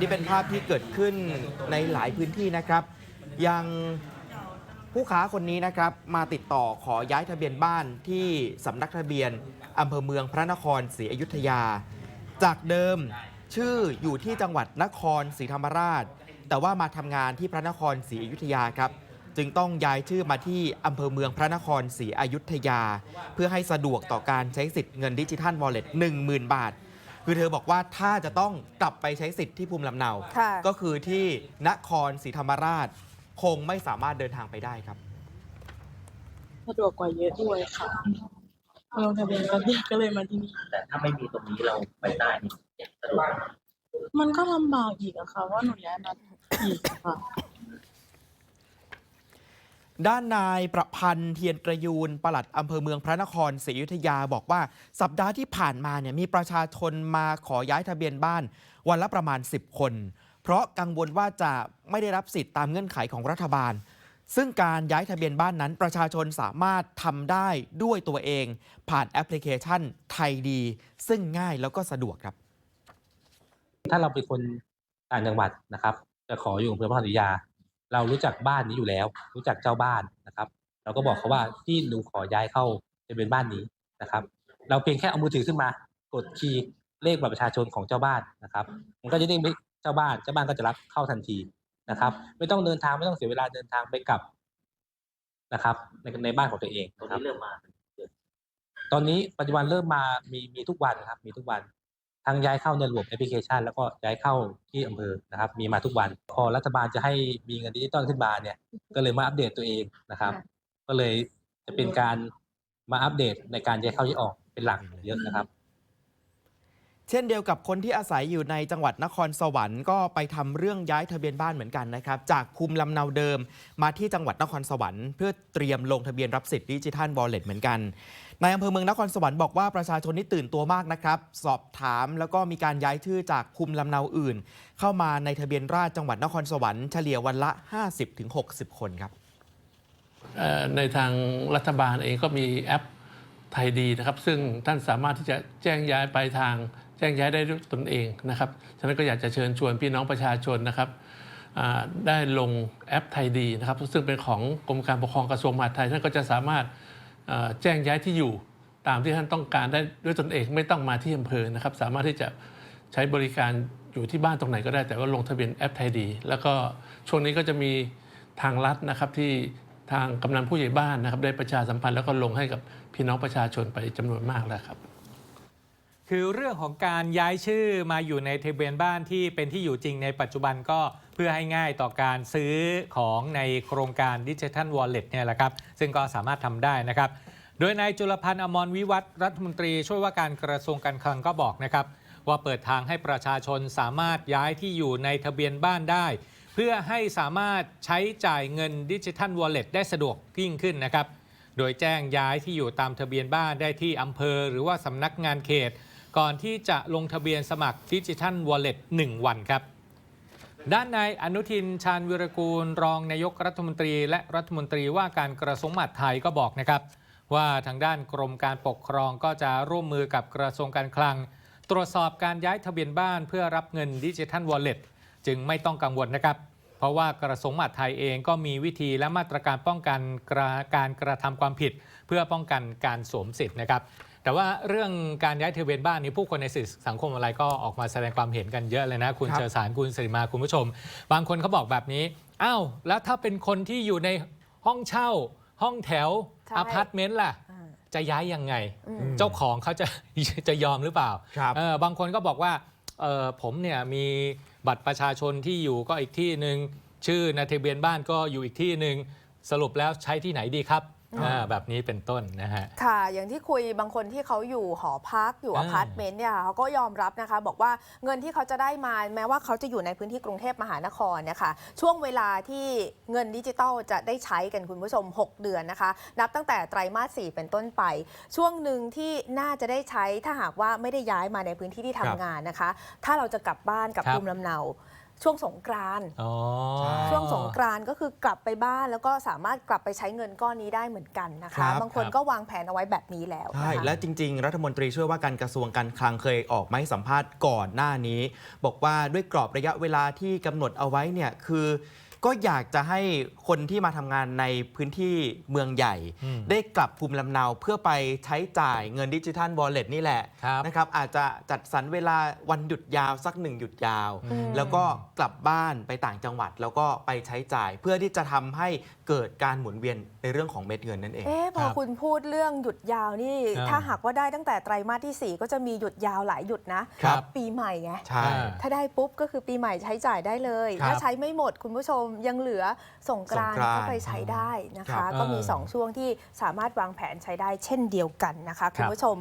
นี่เป็นภาพที่เกิดขึ้นในหลายพื้นที่นะครับยังผู้ค้าคนนี้นะครับมาติดต่อขอย้ายทะเบียนบ้านที่สำนักทะเบียนอำเภอเมืองพระนครศรีอยุธยา จากเดิมชื่ออยู่ที่จังหวัดนครศรีธรรมราช แต่ว่ามาทำงานที่พระนครศรีอยุธยาครับ จึงต้องย้ายชื่อมาที่อำเภอเมืองพระนครศรีอยุธยา เพื่อให้สะดวกต่อการใช้สิทธิ์เงินดิจิทัลวอลเล็ต10,000 บาท คือเธอบอกว่าถ้าจะต้องกลับไปใช้สิทธิ์ที่ภูมิลำเนา ค่ะ ก็คือที่นครศรีธรรมราชคงไม่สามารถเดินทางไปได้ครับ สะดวกกว่าเยอะด้วยค่ะลงทะเบียนแล้วเด็กก็เลยมาที่นี่แต่ถ้าไม่มีตรงนี้เราไปได้นี่สะดวกมันก็ลำบากอีกอะค่ะว่าหนูย้ายมาอีกอะค่ะ ด้านนายประพันธ์เทียนประยูนปลัดอำเภอเมืองพระนครศรีอยุธยาบอกว่า สัปดาห์ที่ผ่านมาเนี่ยมีประชาชนมาขอย้ายทะเบียนบ้าน วันละประมาณ 10 คน เพราะกังวลว่าจะไม่ได้รับสิทธิ์ตามเงื่อนไขของรัฐบาล ซึ่งการย้ายทะเบียนบ้านนั้นประชาชนสามารถทำได้ด้วยตัวเอง ผ่านแอปพลิเคชันไทยดี ซึ่งง่ายแล้วก็สะดวกครับ ถ้าเราเป็นคนต่างจังหวัดนะครับ จะขออยู่อำเภอพระนครศรีอยุธยา เรารู้จักบ้านนี้อยู่แล้ว รู้จักเจ้าบ้านนะครับ เราก็บอกเขาว่าที่หนูขอย้ายเข้าจะเป็นบ้านนี้นะครับ เราเพียงแค่เอามือถือขึ้นมา กดคีย์เลขบัตรประชาชนของเจ้าบ้านนะครับ มันก็จะเด้งไปเจ้าบ้านเจ้าบ้านก็จะรับเข้าทันทีนะครับ ไม่ต้องเดินทางไม่ต้องเสียเวลาเดินทางไปกลับนะครับ ในในบ้านของตัวเองตรงนะครับ นี้เริ่มมา ตอนนี้ปัจจุบันเริ่มมามีมีทุกวันครับ มีทุกวัน ทั้งย้ายเข้าในระบบแอปพลิเคชัน แล้วก็ย้ายเข้าที่อำเภอนะครับ มีมาทุกวัน พอรัฐบาลจะให้มีเงินดิจิตอลขึ้นมาเนี่ย ก็เลยมาอัปเดตตัวเองนะครับ ก็เลยจะเป็นการมาอัปเดตในการย้ายเข้าย้ายออกเป็นหลักเยอะนะครับ เช่นเดียวกับคนที่อาศัยอยู่ในจังหวัดนครสวรรค์ก็ไปทำเรื่องย้ายทะเบียนบ้านเหมือนกันนะครับ จากภูมิลำเนาเดิมมาที่จังหวัดนครสวรรค์เพื่อเตรียมลงทะเบียนรับสิทธิ์ดิจิทัลวอลเล็ตเหมือนกันนายอำเภอเมืองนครสวรรค์บอกว่าประชาชนนี่ตื่นตัวมากนะครับ สอบถามแล้วก็มีการย้ายชื่อจากภูมิลำเนาอื่น เข้ามาในทะเบียนราษฎร์จังหวัดนครสวรรค์เฉลี่ยวันละ 50-60 คนครับในทางรัฐบาลเองก็มีแอปไทยดีนะครับ ซึ่งท่านสามารถที่จะแจ้งย้ายไปทาง แจ้งย้ายได้ด้วยตนเองนะครับฉะนั้นก็อยากจะเชิญชวนพี่น้องประชาชนนะครับได้ลงแอปไทยดีนะครับ ซึ่งเป็นของกรมการปกครองกระทรวงมหาดไทยท่านก็จะสามารถแจ้งย้ายที่อยู่ตามที่ท่านต้องการได้ด้วยตนเองไม่ต้องมาที่อำเภอนะครับ สามารถที่จะใช้บริการอยู่ที่บ้านตรงไหนก็ได้ แต่ว่าลงทะเบียนแอปไทยดี แล้วก็ช่วงนี้ก็จะมีทางลัดนะครับที่ทางกำนันผู้ใหญ่บ้านนะครับได้ประชาสัมพันธ์แล้วก็ลงให้กับพี่น้องประชาชนไปจำนวนมากแล้วครับ คือเรื่องของการย้ายชื่อมาอยู่ในทะเบียนบ้านที่เป็นที่อยู่จริงในปัจจุบันก็เพื่อให้ง่ายต่อการซื้อของในโครงการดิจิทัลวอลเล็ตเนี่ยแหละครับ ซึ่งก็สามารถทำได้นะครับ โดยนายจุลพันธ์อมรวิวัฒรัฐมนตรีช่วยว่าการกระทรวงการคลังก็บอกนะครับ ว่าเปิดทางให้ประชาชนสามารถย้ายที่อยู่ในทะเบียนบ้านได้ เพื่อให้สามารถใช้จ่ายเงินดิจิทัลวอลเล็ตได้สะดวกยิ่งขึ้นนะครับ โดยแจ้งย้ายที่อยู่ตามทะเบียนบ้านได้ที่อำเภอ หรือว่าสำนักงานเขต ก่อนที่จะลงทะเบียนสมัครดิจิทัลวอลเล็ต1วันครับ ด้านนายอนุทินชาญวิรกูล รองนายกรัฐมนตรี และรัฐมนตรีว่าการกระทรวงมหาดไทยก็บอกนะครับว่าทางด้านกรมการปกครองก็จะร่วมมือกับกระทรวงการคลัง ตรวจสอบการย้ายทะเบียนบ้านเพื่อรับเงินดิจิทัลวอลเล็ตจึงไม่ต้องกังวลนะครับ เพราะว่ากระทรวงมหาดไทยเองก็มีวิธีและมาตรการป้องกันกระการกระทำความผิด เพื่อป้องกันการสวมสิทธิ์นะครับแต่ว่าเรื่องการย้ายทะเบียนบ้านนี้ผู้คนในสื่อสังคมอะไรก็ออกมาแสดงความเห็นกันเยอะเลยนะ คุณครับเจอสารคุณสิริมาคุณผู้ชม บางคนเขาบอกแบบนี้อ้าวแล้วถ้าเป็นคนที่อยู่ในห้องเช่า ห้องแถวใช่อพาร์ตเมนต์ล่ะอ่าจะย้ายยังไงอืมเจ้าของเขาจะจะยอมหรือเปล่าครับเออบางคนก็บอกว่าเออผมเนี่ยมี บัตรประชาชนที่อยู่ก็อีกที่หนึ่งชื่อในทะเบียนบ้านก็อยู่อีกที่หนึ่งสรุปแล้วใช้ที่ไหนดีครับ อ่าแบบนี้เป็นต้นนะฮะ ค่ะ อย่างที่คุยบางคนที่เขาอยู่หอพักอยู่ออ่า พาร์ตเมนต์เนี่ยค่ะเขาก็ยอมรับนะคะ บอกว่าเงินที่เขาจะได้มาแม้ว่าเขาจะอยู่ในพื้นที่กรุงเทพมหานครเนี่ยค่ะช่วงเวลาที่เงินดิจิตอลจะได้ใช้กันคุณผู้ชม 6 เดือนนะคะ นับตั้งแต่ไตรมาส 4 เป็นต้นไป ช่วงหนึ่งที่น่าจะได้ใช้ถ้าหากว่าไม่ได้ย้ายมาในพื้นที่ที่ทำครับงานนะคะ ถ้าเราจะกลับบ้านกับครับ ภูมิลำเนา ช่วงสงกรานต์อ๋อช่วงสงกรานต์ก็คือกลับไปบ้านแล้วก็สามารถกลับไปใช้เงินก้อนนี้ได้เหมือนกันนะครัคะบบางคนครับก็วางแผนเอาไว้แบบนี้แล้วใช่นะคะและจริง ๆ รัฐมนตรีช่วยว่าการกระทรวงการคลังเคยออกมาให้สัมภาษณ์ก่อนหน้านี้ บอกว่าด้วยกรอบระยะเวลาที่กำหนดเอาไว้เนี่ยคือ ก็อยากจะให้คนที่มาทำงานในพื้นที่เมืองใหญ่ อืมได้กลับภูมิลำเนาเพื่อไปใช้จ่ายเงินดิจิทัลวอลเล็ตนี่แหละครับ นะครับอาจจะจัดสรรเวลาวันหยุดยาวสักหนึ่งหยุดยาว อืม แล้วก็กลับบ้านไปต่างจังหวัด แล้วก็ไปใช้จ่าย เพื่อที่จะทำให้เกิดการหมุนเวียนในเรื่องของเม็ดเงินนั่นเอง เอ๊ะพอครับคุณพูดเรื่องหยุดยาวนี่ อ่า ถ้าหากว่าได้ตั้งแต่ไตรมาสที่ 4 ก็จะมีหยุดยาวหลายหยุดนะ ครับ ปีใหม่ไง ใช่ อ่า ถ้าได้ปุ๊บก็คือปีใหม่ใช้จ่ายได้เลย ครับ ถ้าใช้ไม่หมดคุณผู้ชมยังเหลือสงกรานต์สงกรานต์ก็ไปใช้ได้นะครัคะ บก็มี เออ 2 ช่วงที่สามารถวางแผนใช้ได้เช่นเดียวกันนะคะ คุณผู้ชม